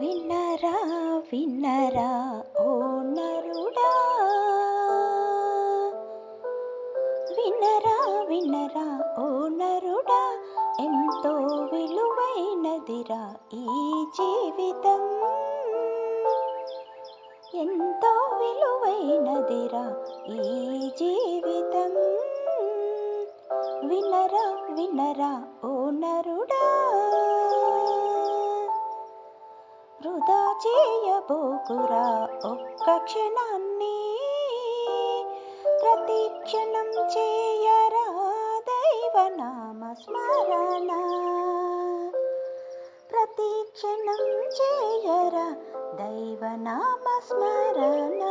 విన్నరా విన్నరా ఓ నరుడా. విన్నరా విన్నరా ఓ నరుడా ఎంతో విలువైనదిరా ఈ జీవితం. ఎంతో విలువైనదిరా ఈ జీవితం. వినరా వినరా ఓ నరుడా. వృధా చేయబోకురా ఒక్క క్షణాన్ని. ప్రతి క్షణం చేయరా దైవనామ స్మరణ. ప్రతి క్షణం చేయరా దైవనామ స్మరణ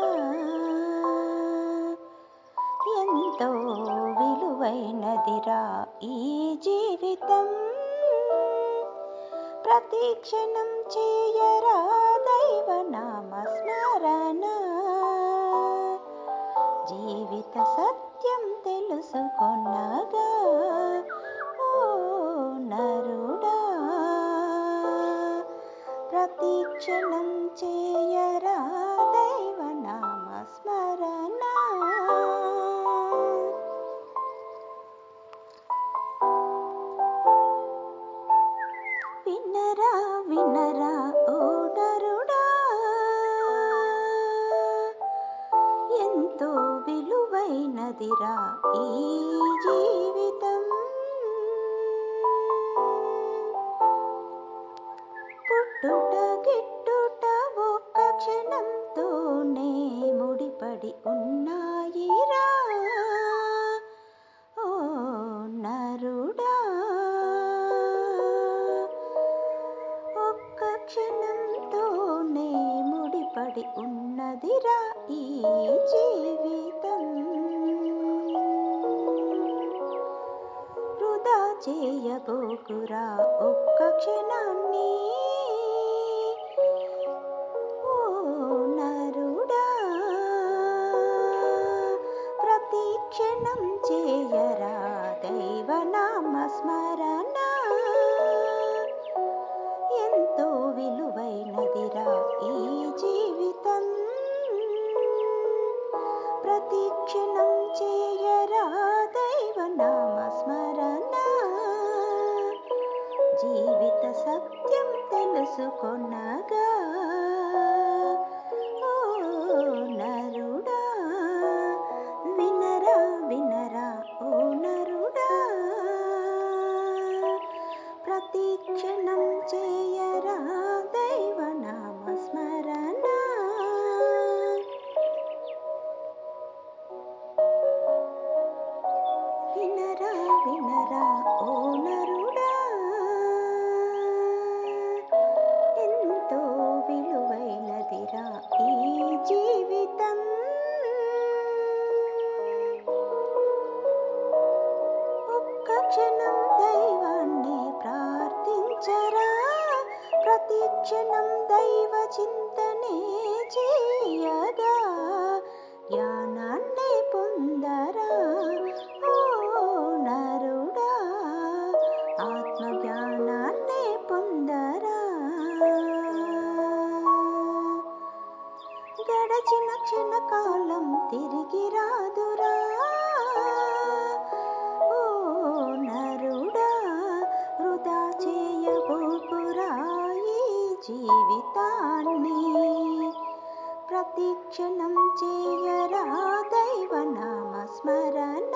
ఎంతో విలువైనదిరా ఈ జీవితం. ప్రతిక్షణం చేయరా దైవనామ స్మరణ జీవిత సత్యం తెలుసుకొన్నగా ఓ నరుడా. ప్రతిక్షణం చే చేయబోకురా ఒక్క క్షణాన్ని. ప్రతి క్షణం దైవ చింతనే చేయగా జ్ఞానాన్ని పొందరా? ఓ నరుడా ఆత్మ జ్ఞానాన్ని పొందరా? గడచిన క్షణకాలం తిరిగి రాదురా. ప్రతిక్షణం చేయరా దైవనామ స్మరణ.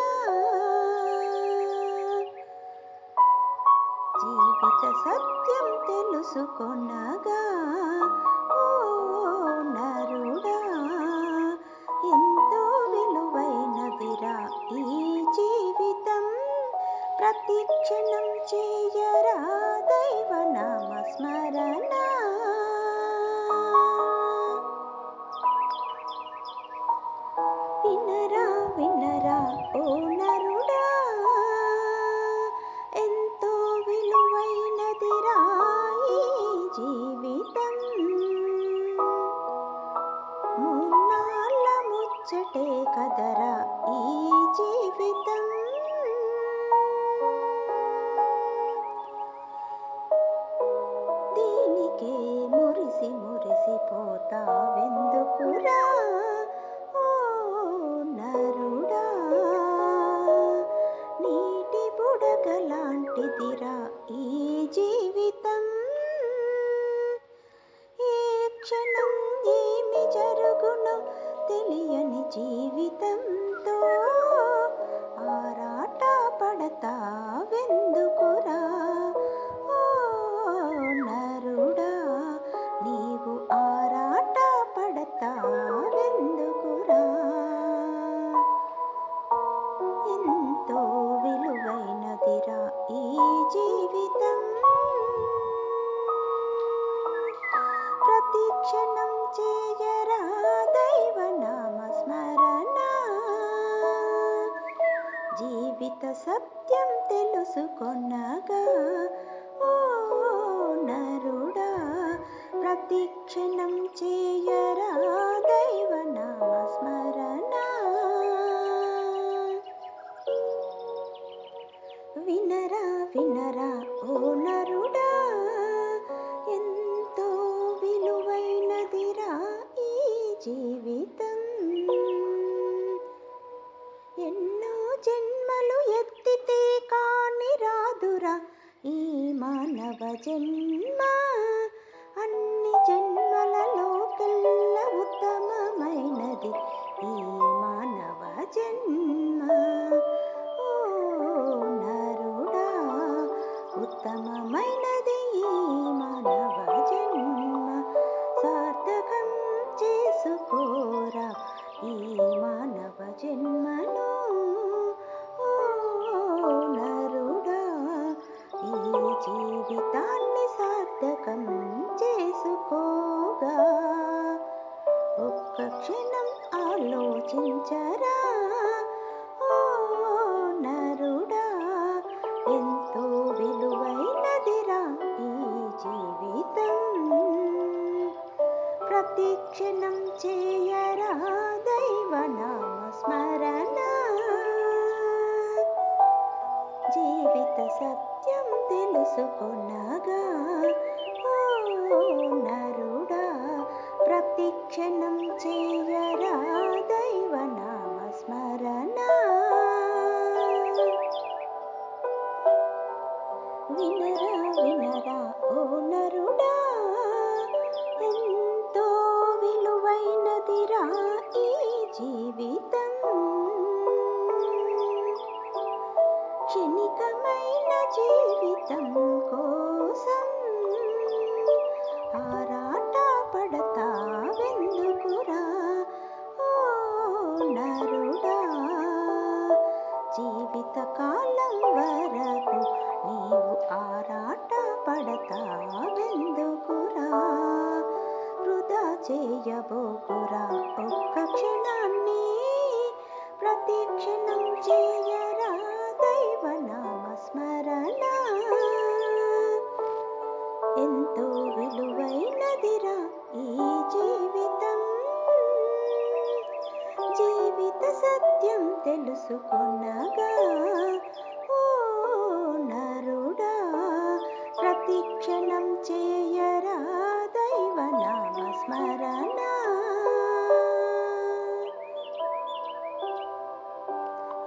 జీవిత సత్యం తెలుసుకొనగా మున్నాళ్ళ ముచ్చటే కదరా ఈ జీవితం. దీనికే మురిసి మురిసిపోతావెందుకురా? సత్యం తెలుసుకొనగా ఓ నరుడా ప్రతిక్షణం చేయరా దైవ నామస్మరణ జన్మ అన్ని జన్మలలోకెల్ల ఉత్తమమైనది మానవ జన్మ.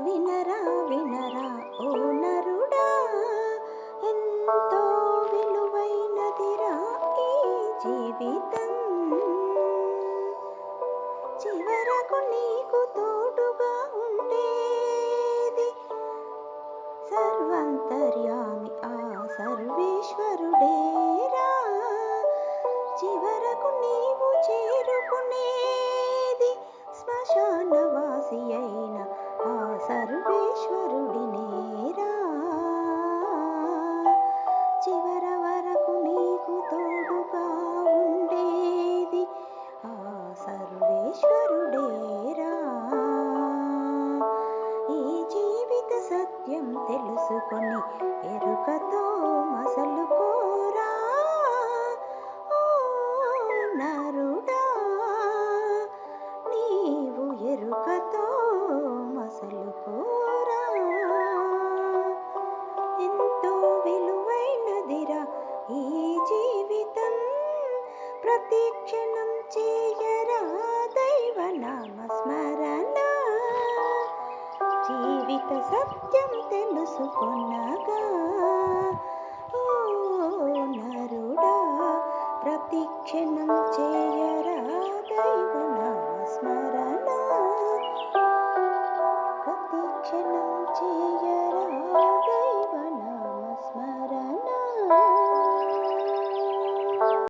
వినరా వినరా ఓ నరుడా ఎంతో విలువైనదిరా ఈ జీవితం. చివరకు నీకు తోడుగా ఉండేది సర్వంతర్యామి ఆ సర్వేశ్వరుడేరా. చివరకు నీవు చేరుకునేది శ్మశానవాసి అయినా సర్వేశ్వరుడినే